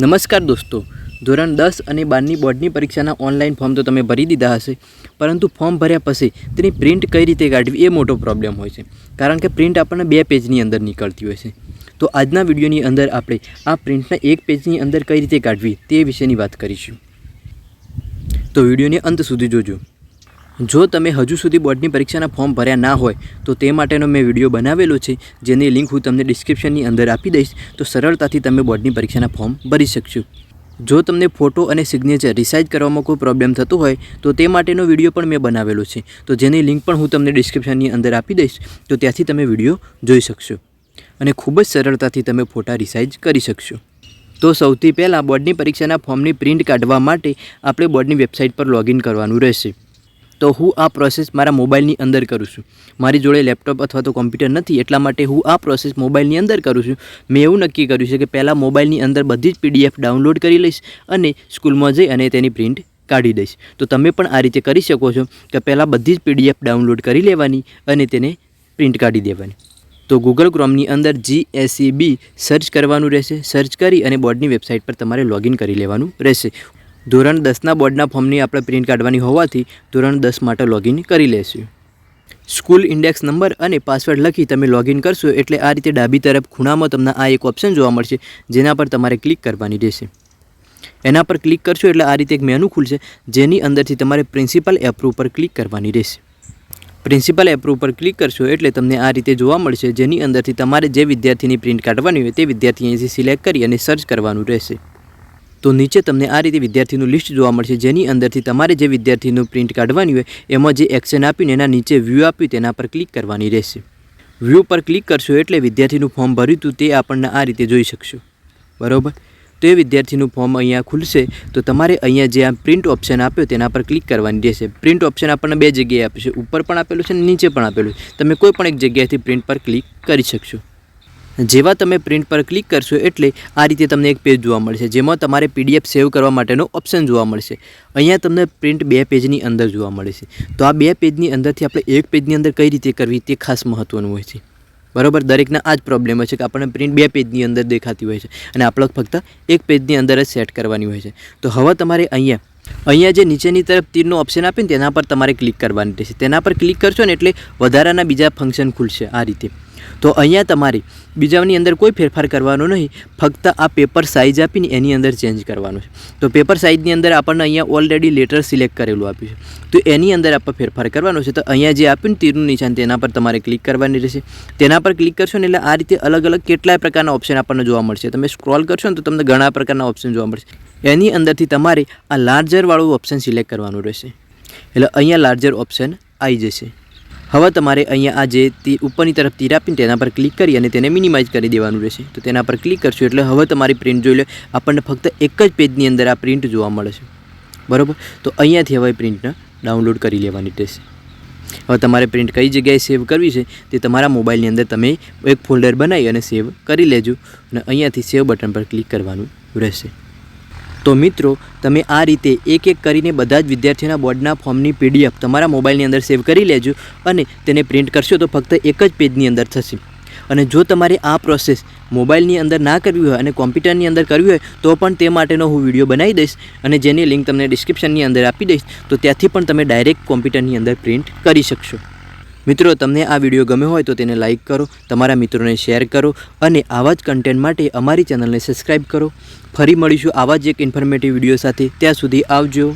નમસ્કાર દોસ્તો. ધોરણ દસ અને બારની બોર્ડની પરીક્ષાના ઓનલાઈન ફોર્મ તો તમે ભરી દીધા હશે. પરંતુ ફોર્મ ભર્યા પછી તેની પ્રિન્ટ કઈ રીતે કાઢવી એ મોટો પ્રોબ્લેમ હોય છે. કારણ કે પ્રિન્ટ આપણને બે પેજની અંદર નીકળતી હોય છે. તો આજના વિડીયોની અંદર આપણે આ પ્રિન્ટને એક પેજની અંદર કઈ રીતે કાઢવી તે વિશેની વાત કરીશું. તો વિડીયોને અંત સુધી જોજો. જો તમે હજુ સુધી બોર્ડની પરીક્ષાના ફોર્મ ભર્યા ના હોય, તો તે માટેનો મેં વીડિયો બનાવેલો છે, જેની લિંક હું તમને ડિસ્ક્રિપ્શનની અંદર આપી દઈશ, તો સરળતાથી તમે બોર્ડની પરીક્ષાના ફોર્મ ભરી શકશો. જો તમને ફોટો અને સિગ્નેચર રિસાઇઝ કરવામાં કોઈ પ્રોબ્લેમ થતો હોય, તો તે માટેનો વીડિયો પણ મેં બનાવેલો છે, તો જેની લિંક પણ હું તમને ડિસ્ક્રિપ્શનની અંદર આપી દઈશ, તો ત્યાંથી તમે વીડિયો જોઈ શકશો. અને ખૂબ જ સરળતાથી તમે ફોટા રિસાઇઝ કરી શકશો. તો સૌથી પહેલાં બોર્ડની પરીક્ષાના ફોર્મની પ્રિન્ટ કાઢવા માટે આપણે બોર્ડની વેબસાઇટ પર લોગિન કરવાનું રહેશે. તો હું આ પ્રોસેસ મારા મોબાઈલની અંદર કરું છું. મારી જોડે લેપટોપ અથવા તો કોમ્પ્યુટર નથી, એટલા માટે હું આ પ્રોસેસ મોબાઈલની અંદર કરું છું. મેં એવું નક્કી કર્યું છે કે પહેલાં મોબાઈલની અંદર બધી જ પીડીએફ ડાઉનલોડ કરી લઈશ અને સ્કૂલમાં જઈ અને તેની પ્રિન્ટ કાઢી દઈશ. તો તમે પણ આ રીતે કરી શકો છો કે પહેલાં બધી જ પીડીએફ ડાઉનલોડ કરી લેવાની અને તેને પ્રિન્ટ કાઢી દેવાની. તો ગૂગલ ક્રોમની અંદર જી બી સર્ચ કરવાનું રહેશે. સર્ચ કરી અને બોર્ડની વેબસાઇટ પર તમારે લોગિન કરી લેવાનું રહેશે. ધોરણ દસના બોર્ડના ફોર્મની આપણે પ્રિન્ટ કાઢવાની હોવાથી ધોરણ દસ માટે લોગિન કરી લેશું. સ્કૂલ ઇન્ડેક્સ નંબર અને પાસવર્ડ લખી તમે લોગિન કરશો એટલે આ રીતે ડાબી તરફ ખૂણામાં તમને આ એક ઓપ્શન જોવા મળશે, જેના પર તમારે ક્લિક કરવાની રહેશે. એના પર ક્લિક કરશો એટલે આ રીતે એક મેનુ ખુલશે, જેની અંદરથી તમારે પ્રિન્સિપલ એપ્રુવ પર ક્લિક કરવાની રહેશે. પ્રિન્સિપલ એપ્રુવ પર ક્લિક કરશો એટલે તમને આ રીતે જોવા મળશે, જેની અંદરથી તમારે જે વિદ્યાર્થીની પ્રિન્ટ કાઢવાની હોય તે વિદ્યાર્થી અહીંથી સિલેક્ટ કરી અને સર્ચ કરવાનું રહેશે. તો નીચે તમને આ રીતે વિદ્યાર્થીનું લિસ્ટ જોવા મળશે. જેની અંદરથી તમારે જે વિદ્યાર્થીનું પ્રિન્ટ કાઢવાની હોય, એમાં જે એક્શન આપીને એના નીચે વ્યૂ આપ્યું તેના પર ક્લિક કરવાની રહેશે. વ્યૂ પર ક્લિક કરશો એટલે વિદ્યાર્થીનું ફોર્મ ભર્યું હતું, તે આપણને આ રીતે જોઈ શકશો. બરાબર? તો એ વિદ્યાર્થીનું ફોર્મ અહીંયા ખુલશે, તો તમારે અહીંયા જે આ પ્રિન્ટ ઓપ્શન આપ્યો તેના પર ક્લિક કરવાની રહેશે. પ્રિન્ટ ઓપ્શન આપણને બે જગ્યાએ આપશે ઉપર પણ આપેલું છે અને નીચે પણ આપેલું છે. તમે કોઈ પણ એક જગ્યાએથી પ્રિન્ટ પર ક્લિક કરી શકશો. જેવા તમે પ્રિન્ટ પર ક્લિક કરશો એટલે આ રીતે તમને એક પેજ જોવા મળશે, જેમાં તમારે પીડીએફ સેવ કરવા માટેનો ઓપ્શન જોવા મળશે. અહીંયા તમને પ્રિન્ટ બે પેજની અંદર જોવા મળે છે તો આ બે પેજની અંદરથી આપણે એક પેજની અંદર કઈ રીતે કરવી તે ખાસ મહત્ત્વનું હોય છે. બરાબર? દરેકના આ જ પ્રોબ્લેમ હોય છે કે આપણને પ્રિન્ટ બે પેજની અંદર દેખાતી હોય છે અને આપણે ફક્ત એક પેજની અંદર જ સેટ કરવાની હોય છે. તો હવે તમારે અહીંયા અહીંયા જે નીચેની તરફ તીરનો ઓપ્શન આપે ને, તેના પર તમારે ક્લિક કરવાની રહેશે. તેના પર ક્લિક કરશો ને એટલે વધારાના બીજા ફંક્શન ખુલશે આ રીતે. તો અહીંયા તમારે બીજાની અંદર કોઈ ફેરફાર કરવાનો નહીં, ફક્ત આ પેપર સાઇઝ આપીને એની અંદર ચેન્જ કરવાનું છે. તો પેપર સાઇઝની અંદર આપણને અહીંયા ઓલરેડી લેટર સિલેક્ટ કરેલું આપ્યું છે. તો એની અંદર આપણે ફેરફાર કરવાનો છે. તો અહીંયા જે આપ્યું તીરનું નિશાન, તેના પર તમારે ક્લિક કરવાની રહેશે. તેના પર ક્લિક કરશો ને એટલે આ રીતે અલગ અલગ કેટલાય પ્રકારના ઓપ્શન આપણને જોવા મળશે. તમે સ્ક્રોલ કરશો ને તો તમને ઘણા પ્રકારના ઓપ્શન જોવા મળશે. એની અંદરથી તમારે આ લાર્જરવાળું ઓપ્શન સિલેક્ટ કરવાનું રહેશે. એટલે અહીંયા લાર્જર ઓપ્શન આવી જશે. હવે તમારે અહીંયા આ જે ઉપરની તરફ તીર આપીને તેના પર ક્લિક કરી અને તેને મિનિમાઇઝ કરી દેવાનું રહેશે. તો તેના પર ક્લિક કરશો એટલે હવે તમારી પ્રિન્ટ જોઈ લે, આપણને ફક્ત એક જ પેજની અંદર આ પ્રિન્ટ જોવા મળે છે. બરાબર? તો અહીંયાથી હવે પ્રિન્ટને ડાઉનલોડ કરી લેવાની રહેશે. હવે તમારે પ્રિન્ટ કઈ જગ્યાએ સેવ કરવી છે, તે તમારા મોબાઈલની અંદર તમે એક ફોલ્ડર બનાવી અને સેવ કરી લેજો અને અહીંયાથી સેવ બટન પર ક્લિક કરવાનું રહેશે. તો મિત્રો, તમે આ રીતે એક એક કરીને બધા જ વિદ્યાર્થીઓના બોર્ડના ફોર્મની પીડીએફ તમારા મોબાઈલની અંદર સેવ કરી લેજો અને તેને પ્રિન્ટ કરશો તો ફક્ત એક જ પેજની અંદર થશે. અને જો તમારે આ પ્રોસેસ મોબાઈલની અંદર ના કરવી હોય અને કોમ્પ્યુટરની અંદર કરવી હોય, તો પણ તે માટેનો હું વીડિયો બનાવી દઈશ અને જેની લિંક તમને ડિસ્ક્રિપ્શનની અંદર આપી દઈશ, તો ત્યાંથી પણ તમે ડાયરેક્ટ કોમ્પ્યુટરની અંદર પ્રિન્ટ કરી શકશો. મિત્રો, તમને આ વીડિયો ગમ્યો હોય તો તેને લાઇક કરો, તમારા મિત્રોને શેર કરો અને આવા જ કન્ટેન્ટ માટે અમારી ચેનલને સબસ્ક્રાઈબ કરો. ફરી મળીશું આવા જ એક ઇન્ફોર્મેટિવ વીડિયો સાથે. ત્યાં સુધી આવજો.